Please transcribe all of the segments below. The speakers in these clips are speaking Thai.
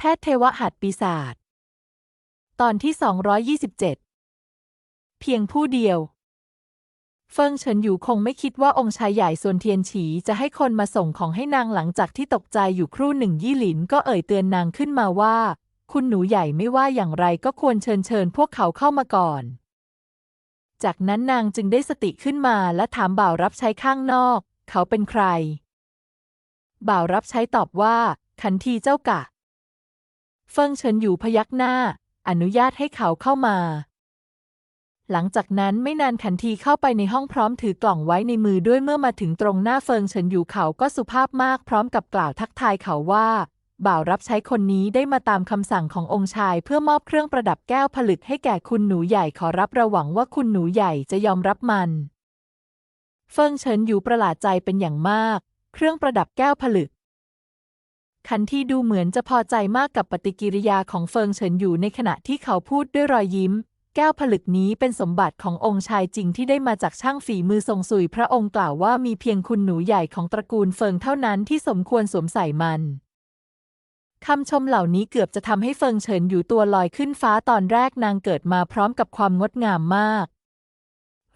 แพทย์เทวหัตปีศาจตอนที่ 227 เพียงผู้เดียว เฟิงเฉินอยู่คงไม่คิดว่าองค์ชายใหญ่ส่วนเทียนฉีจะให้คนมาส่งของให้นางหลังจากที่ตกใจอยู่ครู่หนึ่งยี่หลินก็เอ่ยเตือนนางขึ้นมาว่า คุณหนูใหญ่ไม่ว่าอย่างไรก็ควรเชิญเชิญพวกเขาเข้ามาก่อน จากนั้นนางจึงได้สติขึ้นมาและถามบ่าวรับใช้ข้างนอก เขาเป็นใคร บ่าวรับใช้ตอบว่า ขันทีเจ้ากะ เฟิงเฉินอยู่พยักหน้า อนุญาตให้เขาเข้ามา หลังจากนั้นไม่นานขันทีเข้าไปในห้องพร้อมถือกล่องไว้ในมือด้วยเมื่อมาถึงตรงหน้าเฟิงเฉินอยู่เขาก็สุภาพมากพร้อมกับกล่าวทักทายเขาว่า บ่าวรับใช้คนนี้ได้มาตามคำสั่งขององค์ชาย เพื่อมอบเครื่องประดับแก้วผลึกให้แก่คุณหนูใหญ่ขอรับระหวังว่าคุณหนูใหญ่จะยอมรับมัน เฟิงเฉินอยู่ประหลาดใจเป็นอย่างมาก เครื่องประดับแก้วผลึก ขันที่ดูเหมือนจะพอใจมากกับปฏิกิริยาของเฟิงเฉินอยู่ในขณะที่เขาพูดด้วยรอยยิ้ม แก้วผลึกนี้เป็นสมบัติขององค์ชายจริงที่ได้มาจากช่างฝีมือทรงสุยพระองค์กล่าวว่ามีเพียงคุณหนูใหญ่ของตระกูลเฟิงเท่านั้นที่สมควรสวมใส่มันคำชมเหล่านี้เกือบจะทำให้เฟิงเฉินอยู่ตัวลอยขึ้นฟ้าตอนแรกนางเกิดมาพร้อมกับความงดงามมาก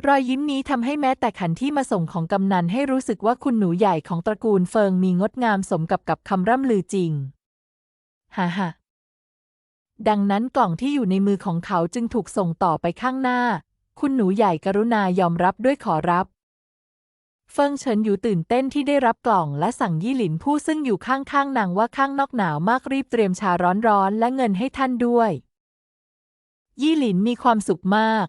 รอยยิ้มนี้ทำให้แม้แต่ขันที่มาส่งของกำนันให้รู้สึกว่าคุณหนูใหญ่ของตระกูลเฟิงมีงดงามสมกับกับคำร่ำลือจริง ฮ่าฮ่าดังนั้นกล่องที่อยู่ในมือของเขาจึงถูกส่งต่อไปข้างหน้า คุณหนูใหญ่กรุณายอมรับด้วยขอรับ เฟิงเฉินอยู่ตื่นเต้นที่ได้รับกล่องและสั่งยี่หลินผู้ซึ่งอยู่ข้างๆนางว่าข้างนอกหนาวมากรีบเตรียมชาร้อนๆและเงินให้ท่านด้วย ยี่หลินมีความสุขมาก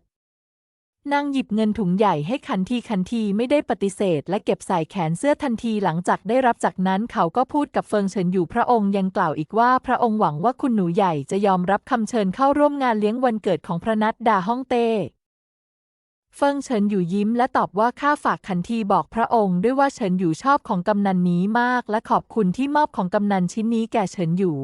นางหยิบเงินถุงใหญ่ให้ขันทีขันทีไม่ได้ปฏิเสธ และเก็บใส่แขนเสื้อทันทีหลังจากได้รับจากนั้นเขาก็พูดกับเฟิงเฉินอยู่พระองค์ยังกล่าวอีกว่าพระองค์หวังว่าคุณหนูใหญ่จะยอมรับคำเชิญเข้าร่วมงานเลี้ยงวันเกิดของพระนัดดาฮ่องเต้เฟิงเฉินอยู่ยิ้มและตอบว่าข้าฝากขันทีบอกพระองค์ด้วยว่าเฉินอยู่ชอบของกำนันนี้มาก และขอบคุณที่มอบของกำนันชิ้นนี้แก่เฉินอยู่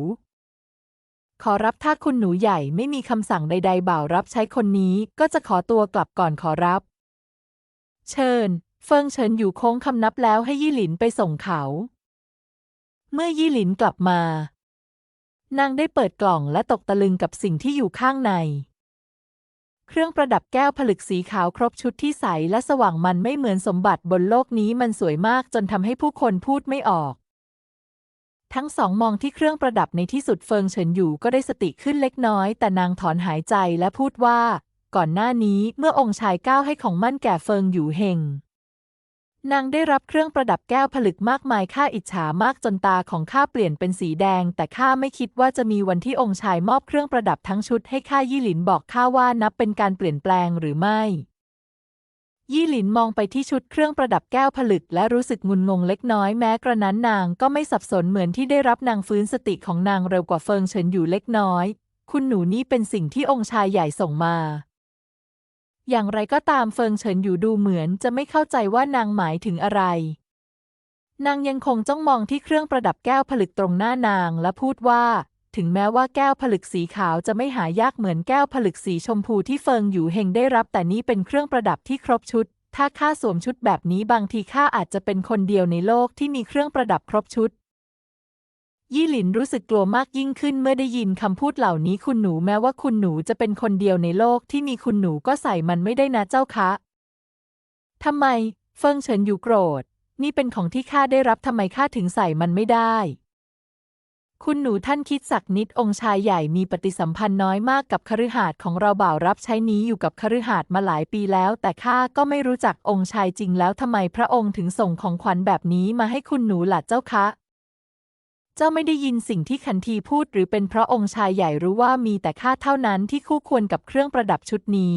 ขอรับถ้าคุณหนูใหญ่ไม่มีคำสั่งใด ๆ บ่าวรับใช้คนนี้ก็จะขอตัวกลับก่อนขอรับ เชิญ เฟิงเฉินอยู่โค้งคำนับแล้วให้ยี่หลินไปส่งเขา เมื่อยี่หลินกลับมา นางได้เปิดกล่องและตกตะลึงกับสิ่งที่อยู่ข้างใน เครื่องประดับแก้วผลึกสีขาวครบชุดที่ใสและสว่างมันไม่เหมือนสมบัติบนโลกนี้มันสวยมากจนทำให้ผู้คนพูดไม่ออก ทั้งสองมองที่เครื่องประดับในที่สุดเฟิงเฉินอยู่ก็ได้สติขึ้นเล็กน้อย แต่นางถอนหายใจและพูดว่า ก่อนหน้านี้เมื่อองค์ชายก้าวให้ของมั่นแก่เฟิงอยู่เฮงนางได้รับเครื่องประดับแก้วผลึกมากมายข้าอิจฉามากจนตาของข้าเปลี่ยนเป็นสีแดง แต่ข้าไม่คิดว่าจะมีวันที่องค์ชายมอบเครื่องประดับทั้งชุดให้ข้ายี่หลินบอกข้าว่านับเป็นการเปลี่ยนแปลงหรือไม่ ยี่หลินมองไปที่ชุดเครื่องประดับแก้วผลึก และรู้สึกงุนงงเล็กน้อยแม้กระนั้นนางก็ไม่สับสนเหมือนที่ได้รับนางฟื้นสติของนางเร็วกว่าเฟิงเฉินอยู่เล็กน้อย คุณหนูนี่เป็นสิ่งที่องค์ชายใหญ่ส่งมา อย่างไรก็ตามเฟิงเฉินอยู่ดูเหมือนจะไม่เข้าใจว่านางหมายถึงอะไร นางยังคงจ้องมองที่เครื่องประดับแก้วผลึกตรงหน้านางและพูดว่า ถึงแม้ว่าแก้วผลึกสีขาวจะไม่หายากเหมือนแก้วผลึกสีชมพูที่เฟิงอยู่เฮงได้รับ แต่นี้เป็นเครื่องประดับที่ครบชุด ถ้าข้าสวมชุดแบบนี้บางทีข้าอาจจะเป็นคนเดียวในโลกที่มีเครื่องประดับครบชุด ยี่หลินรู้สึกกลัวมากยิ่งขึ้นเมื่อได้ยินคำพูดเหล่านี้คุณหนูแม้ว่าคุณหนูจะเป็นคนเดียวในโลกที่มีคุณหนูก็ใส่มันไม่ได้นะเจ้าคะทำไม เฟิงเฉินอยู่โกรธ นี่เป็นของที่ข้าได้รับทำไมข้าถึงใส่มันไม่ได้ คุณหนูท่านคิดสักนิดองค์ชายใหญ่มีปฏิสัมพันธ์น้อยมากกับคฤหาสน์ของเราบ่าวรับใช้นี้อยู่กับคฤหาสน์มาหลายปีแล้ว แต่ข้าก็ไม่รู้จักองค์ชายจริงแล้วทำไมพระองค์ถึงส่งของขวัญแบบนี้มาให้คุณหนูหล่ะเจ้าคะ เจ้าไม่ได้ยินสิ่งที่ขันทีพูดหรือเป็นเพราะองค์ชายใหญ่รู้ว่ามีแต่ข้าเท่านั้นที่คู่ควรกับเครื่องประดับชุดนี้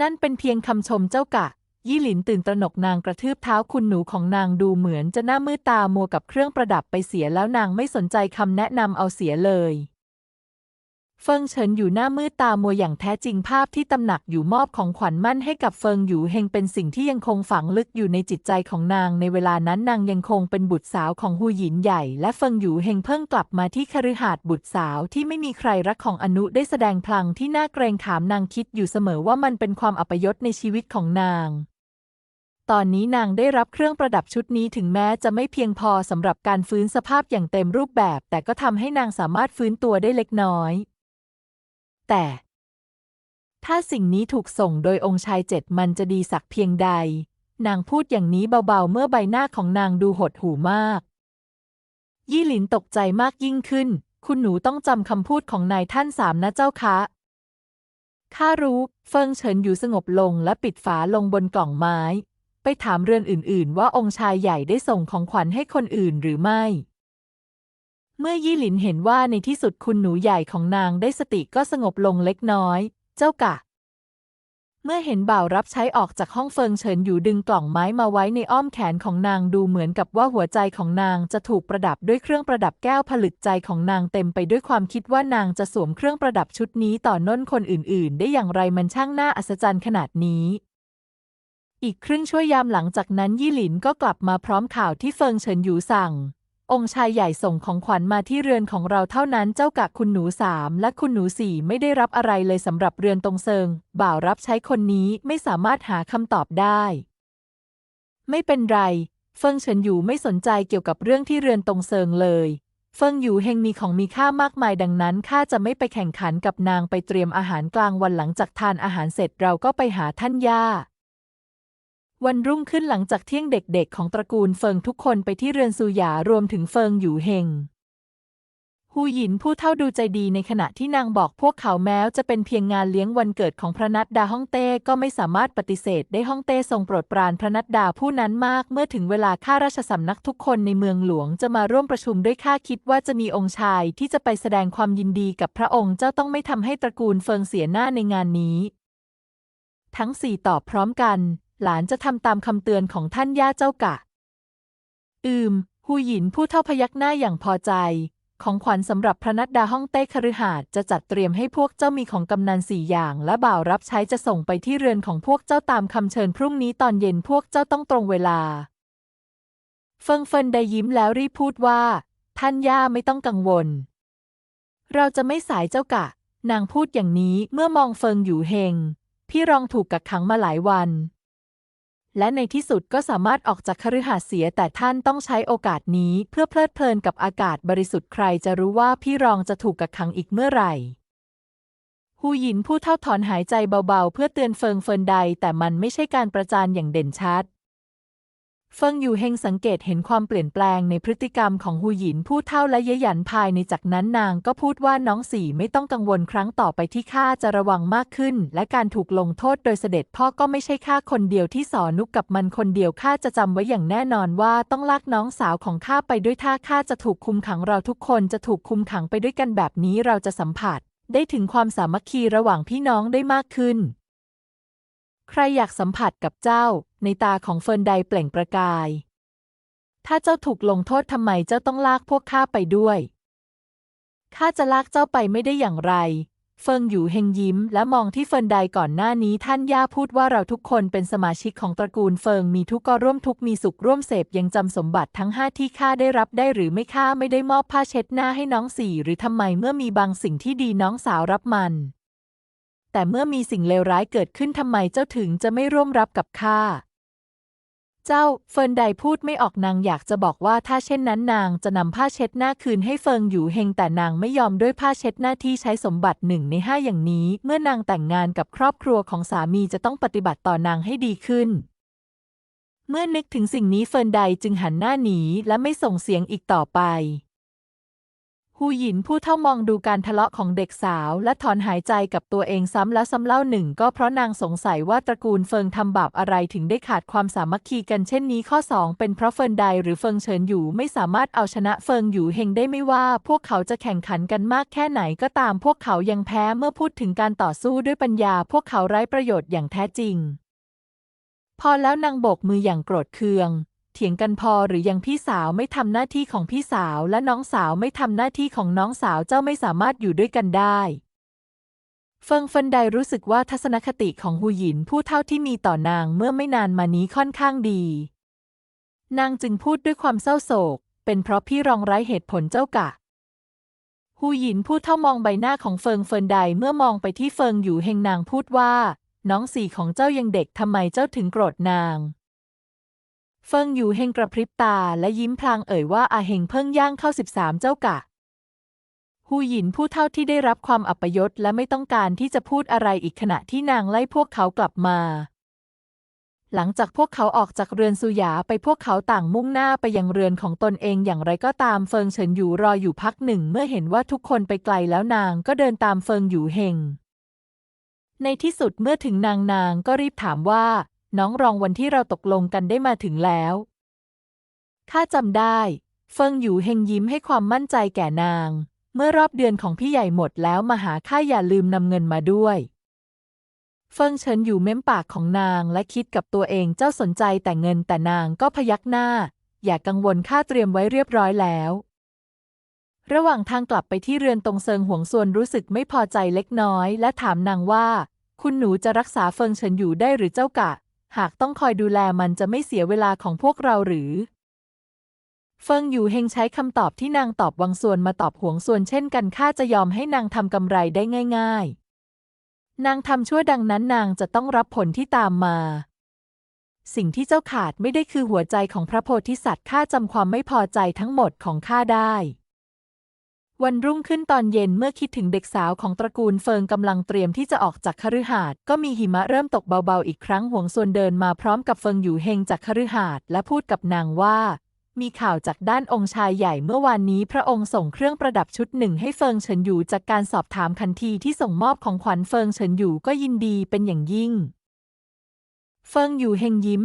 นั่นเป็นเพียงคำชมเจ้ากะ ยี่หลินตื่นตระหนกนางกระทืบเท้าคุณหนูของนางดูเหมือนจะหน้ามืดตามัวกับเครื่องประดับไปเสียแล้วนางไม่สนใจคำแนะนำเอาเสียเลย เฟิงเฉินอยู่หน้ามืดตามัวอย่างแท้จริงภาพที่ตำหนักอยู่มอบของขวัญมั่นให้กับเฟิงอยู่เฮงเป็นสิ่งที่ยังคงฝังลึกอยู่ในจิตใจของนางในเวลานั้นนางยังคงเป็นบุตรสาวของฮูหยินใหญ่ และเฟิงอยู่เฮงเพิ่งกลับมาที่คฤหาสน์บุตรสาวที่ไม่มีใครรักของอนุได้แสดงพลังที่น่าเกรงขามนางคิดอยู่เสมอว่ามันเป็นความอัปยศในชีวิตของนาง ตอนนี้นางได้รับเครื่องประดับชุดนี้ถึงแม้จะไม่เพียงพอสำหรับการฟื้นสภาพอย่างเต็มรูปแบบ แต่ก็ทำให้นางสามารถฟื้นตัวได้เล็กน้อย แต่ ถ้าสิ่งนี้ถูกส่งโดยองค์ชายเจ็ดมันจะดีสักเพียงใด นางพูดอย่างนี้เบาๆ เมื่อใบหน้าของนางดูหดหู่มาก ยี่หลินตกใจมากยิ่งขึ้น คุณหนูต้องจำคำพูดของนายท่านสามนะเจ้าคะข้ารู้ เฟิงเฉินอยู่สงบลงและปิดฝาลงบนกล่องไม้ ไปถามเรือนอื่น ๆ ว่าองค์ชายใหญ่ได้ส่งของขวัญให้คนอื่นหรือไม่ เมื่อยี่หลินเห็นว่าในที่สุดคุณหนูใหญ่ของนางได้สติก็สงบลงเล็กน้อย เจ้ากะ เมื่อเห็นบ่าวรับใช้ออกจากห้องเฟิงเฉินอยู่ดึงกล่องไม้มาไว้ในอ้อมแขนของนางดูเหมือนกับว่าหัวใจของนางจะถูกประดับด้วยเครื่องประดับแก้วผลึกใจของนางเต็มไปด้วยความคิดว่านางจะสวมเครื่องประดับชุดนี้ต่อน้นคนอื่น ๆ ได้อย่างไรมันช่างน่าอัศจรรย์ขนาดนี้ อีกครึ่งชั่วยามหลังจากนั้นยี่หลินก็กลับมาพร้อมข่าวที่เฟิงเฉินอยู่สั่ง องค์ชายใหญ่ส่งของขวัญมาที่เรือนของเราเท่านั้นเจ้ากะคุณหนูสามและคุณหนูสี่ไม่ได้รับอะไรเลยสำหรับเรือนตรงเซิง บ่าวรับใช้คนนี้ไม่สามารถหาคำตอบได้ ไม่เป็นไร เฟิงเฉินอยู่ไม่สนใจเกี่ยวกับเรื่องที่เรือนตรงเซิงเลย เฟิงอยู่เฮงมีของมีค่ามากมายดังนั้นข้าจะไม่ไปแข่งขันกับนางไปเตรียมอาหารกลางวันหลังจากทานอาหารเสร็จเราก็ไปหาท่านย่า วันรุ่งขึ้นหลังจากเที่ยงเด็กๆ ของตระกูลเฟิงทุกคนไปที่เรือนซูหยารวมถึงเฟิงอยู่เฮงฮูหยินผู้เท่าดูใจดีในขณะที่นางบอกพวกเขาแม้จะเป็นเพียงงานเลี้ยงวันเกิดของพระนัดดาฮ่องเต้ก็ไม่สามารถปฏิเสธได้ฮ่องเต้ทรงโปรดปรานพระนัดดาผู้นั้นมาก เมื่อถึงเวลาข้าราชสำนักทุกคนในเมืองหลวงจะมาร่วมประชุมด้วยข้าคิดว่าจะมีองค์ชายที่จะไปแสดงความยินดีกับพระองค์เจ้าต้องไม่ทำให้ตระกูลเฟิงเสียหน้าในงานนี้ ทั้งสี่ตอบพร้อมกัน หลานจะทำตามคำเตือนของท่านย่าเจ้ากะ อืมฮูหยินผู้เท่าพยักหน้าอย่างพอใจ ของขวัญสำหรับพระนัดดาฮ่องเต้คฤหาสน์จะจัดเตรียมให้พวกเจ้ามีของกำนันสี่อย่าง และบ่าวรับใช้จะส่งไปที่เรือนของพวกเจ้าตามคำเชิญพรุ่งนี้ตอนเย็นพวกเจ้าต้องตรงเวลา เฟิงเฟินได้ยิ้มแล้วรีบพูดว่า ท่านย่าไม่ต้องกังวล เราจะไม่สายเจ้ากะ นางพูดอย่างนี้เมื่อมองเฟิงอยู่เฮงพี่รองถูกกักขังมาหลายวัน และในที่สุดก็สามารถออกจากคฤหาสน์เสีย แต่ท่านต้องใช้โอกาสนี้เพื่อเพลิดเพลินกับอากาศบริสุทธิ์ใครจะรู้ว่าพี่รองจะถูกกักขังอีกเมื่อไหร่ฮูหยินผู้เท่าถอนหายใจเบาๆ เพื่อเตือนเฟิงเฟินใด แต่มันไม่ใช่การประจานอย่างเด่นชัด เฟิงอยู่เฮงสังเกตเห็นความเปลี่ยนแปลงในพฤติกรรมของฮูหยินผู้เท่าและเยหยันภายในจากนั้นนางก็พูดว่าน้องสี่ไม่ต้องกังวลครั้งต่อไปที่ข้าจะระวังมากขึ้น และการถูกลงโทษโดยเสด็จพ่อก็ไม่ใช่ข้าคนเดียวที่สอนนุกกับมันคนเดียวข้าจะจำไว้อย่างแน่นอนว่าต้องลากน้องสาวของข้าไปด้วยถ้าข้าจะถูกคุมขังเราทุกคนจะถูกคุมขังไปด้วยกันแบบนี้เราจะสัมผัส ได้ถึงความสามัคคีระหว่างพี่น้องได้มากขึ้น ใครอยากสัมผัสกับเจ้า ในตาของเฟิร์นไดเปล่งประกาย ถ้าเจ้าถูกลงโทษทำไมเจ้าต้องลากพวกข้าไปด้วยข้าจะลากเจ้าไปไม่ได้อย่างไร เฟิงอยู่เฮงยิ้ม และมองที่เฟินไดก่อนหน้านี้ท่านย่าพูดว่าเราทุกคนเป็นสมาชิกของตระกูลเฟิงมีทุกข์ก็ร่วมทุกมีสุขร่วมเสพยังจำสมบัติทั้งห้าที่ข้าได้รับได้หรือไม่ข้าไม่ได้มอบผ้าเช็ดหน้าให้น้องสี่หรือทำไมเมื่อมีบางสิ่งที่ดีน้องสาวรับมัน แต่เมื่อมีสิ่งเลวร้ายเกิดขึ้นทำไมเจ้าถึงจะไม่ร่วมรับกับข้า เจ้า เฟินไดพูดไม่ออกนางอยากจะบอกว่าถ้าเช่นนั้นนางจะนำผ้าเช็ดหน้าคืนให้เฟิงอยู่เฮงแต่นางไม่ยอมด้วยผ้าเช็ดหน้าที่ใช้สมบัติหนึ่งในห้าอย่างนี้ เมื่อนางแต่งงานกับครอบครัวของสามีจะต้องปฏิบัติต่อนางให้ดีขึ้นเมื่อนึกถึงสิ่งนี้เฟินไดจึงหันหน้าหนีและไม่ส่งเสียงอีกต่อไป ฮูหยินผู้เท่ามองดูการทะเลาะของเด็กสาว และถอนหายใจกับตัวเองซ้ำและซ้ำเล่าหนึ่ง ก็เพราะนางสงสัยว่าตระกูลเฟิงทำบาปอะไรถึงได้ขาดความสามัคคีกันเช่นนี้ข้อ 2 เป็นเพราะเฟินไดหรือเฟิงเฉินอยู่ไม่สามารถเอาชนะเฟิงอยู่เฮงได้ไม่ว่า พวกเขาจะแข่งขันกันมากแค่ไหนก็ตามพวกเขายังแพ้เมื่อพูดถึงการต่อสู้ด้วยปัญญา พวกเขาไร้ประโยชน์อย่างแท้จริง พอแล้วนางโบกมืออย่างโกรธเคือง เถียงกันพอหรือยังพี่สาวไม่ทำหน้าที่ของพี่สาวและน้องสาวไม่ทำหน้าที่ของน้องสาวเจ้าไม่สามารถอยู่ด้วยกันได้เฟิงเฟินไดรู้สึกว่าทัศนคติของฮูหยินผู้เท่าที่มีต่อนางเมื่อไม่นานมานี้ค่อนข้างดี นางจึงพูดด้วยความเศร้าโศก เป็นเพราะพี่รองไร้เหตุผลเจ้ากะฮูหยินผู้เท่ามองใบหน้าของเฟิงเฟินไดเมื่อมองไปที่เฟิงอยู่เฮงนางพูดว่า น้องสี่ของเจ้ายังเด็กทำไมเจ้าถึงโกรธนาง เฟิงอยู่เฮงกระพริบตาและยิ้มพลางเอ่ยว่าอาเฮงเพิ่งย่างเข้าสิบสามเจ้ากะหูหยินผู้เท่าที่ได้รับความอัปยศและไม่ต้องการที่จะพูดอะไรอีกขณะที่นางไล่พวกเขากลับมา หลังจากพวกเขาออกจากเรือนสุหยาไปพวกเขาต่างมุ่งหน้าไปยังเรือนของตนเองอย่างไรก็ตามเฟิงเฉินอยู่รออยู่พักหนึ่ง เมื่อเห็นว่าทุกคนไปไกลแล้วนางก็เดินตามเฟิงอยู่เฮงในที่สุดเมื่อถึงนางนางก็รีบถามว่า น้องรองวันที่เราตกลงกันได้มาถึงแล้วข้าจำได้ เฟิงอยู่เฮงยิ้มให้ความมั่นใจแก่นาง เมื่อรอบเดือนของพี่ใหญ่หมดแล้วมาหาข้าอย่าลืมนำเงินมาด้วย เฟิงเฉินอยู่เม้มปากของนางและคิดกับตัวเองเจ้าสนใจแต่เงินแต่นางก็พยักหน้า อย่ากกังวลข้าเตรียมไว้เรียบร้อยแล้ว ระหว่างทางกลับไปที่เรือนตรงเซิงหวงส่วนรู้สึกไม่พอใจเล็กน้อย และถามนางว่า คุณหนูจะรักษาเฟิงเฉินอยู่ได้หรือเจ้ากะ หากต้องคอยดูแลมันจะไม่เสียเวลาของพวกเราหรือ เฟิงอยู่เฮงใช้คำตอบที่นางตอบวังส่วนมาตอบหวงส่วนเช่นกันข้าจะยอมให้นางทำกำไรได้ง่าย ๆ นางทำชั่วดังนั้นนางจะต้องรับผลที่ตามมา สิ่งที่เจ้าขาดไม่ได้คือหัวใจของพระโพธิสัตว์ข้าจำความไม่พอใจทั้งหมดของข้าได้ วันรุ่งขึ้นตอนเย็นเมื่อคิดถึงเด็กสาวของตระกูลเฟิงกำลังเตรียมที่จะออกจากคฤหาสน์ก็มีหิมะเริ่มตกเบาๆอีกครั้งหวงส่วนเดินมาพร้อมกับเฟิงอยู่เฮงจากคฤหาสน์และพูดกับนางว่า มีข่าวจากด้านองค์ชายใหญ่เมื่อวานนี้พระองค์ส่งเครื่องประดับชุดหนึ่งให้เฟิงเฉินอยู่จากการสอบถามทันทีที่ส่งมอบของขวัญเฟิงเฉินอยู่ก็ยินดีเป็นอย่างยิ่ง เฟิงอยู่เฮงยิ้ม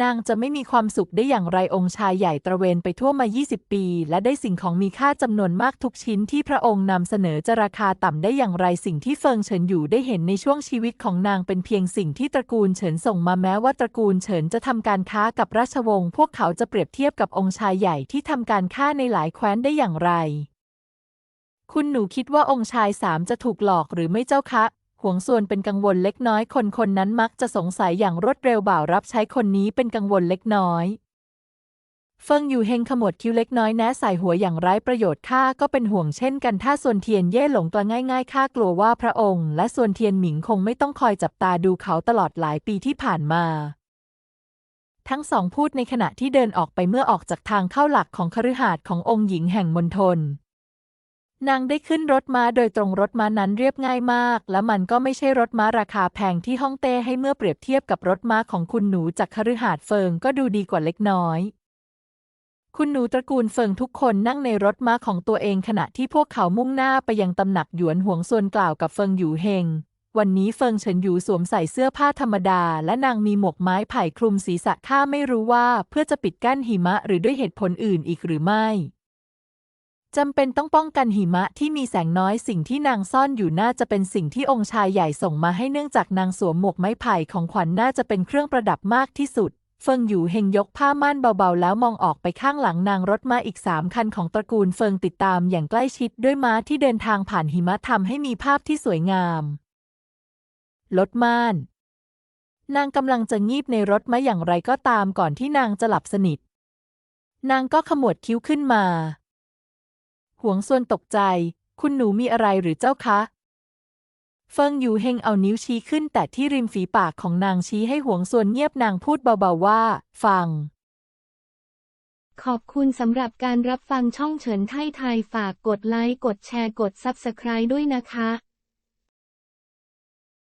นางจะไม่มีความสุขได้อย่างไรองค์ชายใหญ่ตระเวนไปทั่วมา 20 ปี และได้สิ่งของมีค่าจำนวนมากทุกชิ้นที่พระองค์นำเสนอจะราคาต่ำได้อย่างไรสิ่งที่เฟิงเฉินอยู่ได้เห็นในช่วงชีวิตของนางเป็นเพียงสิ่งที่ตระกูลเฉินส่งมาแม้ว่าตระกูลเฉินจะทำการค้ากับราชวงศ์พวกเขาจะเปรียบเทียบกับองค์ชายใหญ่ที่ทำการค้าในหลายแคว้นได้อย่างไร คุณหนูคิดว่าองค์ชายสามจะถูกหลอกหรือไม่เจ้าคะ หวงส่วนเป็นกังวลเล็กน้อย คนคนนั้นมักจะสงสัยอย่างรวดเร็วบ่าวรับใช้คนนี้เป็นกังวลเล็กน้อย เฟิงอยู่เฮงขมวดคิ้วเล็กน้อยแนะใส่หัวอย่างไร้ประโยชน์ข้าก็เป็นห่วงเช่นกันถ้าส่วนเทียนเย่หลงกลง่ายๆข้ากลัวว่าพระองค์ และส่วนเทียนหมิงคงไม่ต้องคอยจับตาดูเขาตลอดหลายปีที่ผ่านมาทั้งสองพูดในขณะที่เดินออกไปเมื่อออกจากทางเข้าหลักของคฤหาสน์ขององค์หญิงแห่งมณฑล นางได้ขึ้นรถม้าโดยตรงรถม้านั้นเรียบง่ายมาก และมันก็ไม่ใช่รถม้าราคาแพงที่ฮ่องเต้ให้เมื่อเปรียบเทียบกับรถม้าของคุณหนูจากคฤหาสน์เฟิงก็ดูดีกว่าเล็กน้อย คุณหนูตระกูลเฟิงทุกคนนั่งในรถม้าของตัวเองขณะที่พวกเขามุ่งหน้าไปยังตำหนักหยวนหวงส่วนกล่าวกับเฟิงหยูเฮงวันนี้เฟิงเฉินหยูสวมใส่เสื้อผ้าธรรมดา และนางมีหมวกไม้ไผ่คลุมศีรษะข้าไม่รู้ว่าเพื่อจะปิดกั้นหิมะหรือด้วยเหตุผลอื่นอีกหรือไม่ จำเป็นต้องป้องกันหิมะที่มีแสงน้อยสิ่งที่นางซ่อนอยู่น่าจะเป็นสิ่งที่องค์ชายใหญ่ส่งมาให้เนื่องจากนางสวมหมวกไม้ไผ่ของขวัญน่าจะเป็นเครื่องประดับมากที่สุด เฟิงอยู่เฮงยกผ้าม่านเบาๆ แล้วมองออกไปข้างหลังนางรถมาอีกสามคันของตระกูลเฟิงติดตามอย่างใกล้ชิดด้วยม้าที่เดินทางผ่านหิมะทำให้มีภาพที่สวยงามลดม่าน นางกำลังจะงีบในรถมาอย่างไรก็ตามก่อนที่นางจะหลับสนิท นางก็ขมวดคิ้วขึ้นมา หวงส่วนตกใจ คุณหนูมีอะไรหรือเจ้าคะ เฟิงอยู่เฮงเอานิ้วชี้ขึ้น แต่ที่ริมฝีปากของนางชี้ให้หวงส่วนเงียบนางพูดเบาๆว่า ฟัง ขอบคุณสำหรับการรับฟังช่องเฉินไทยไทยฝากกดไลค์ กดแชร์ กด Subscribe ด้วยนะคะ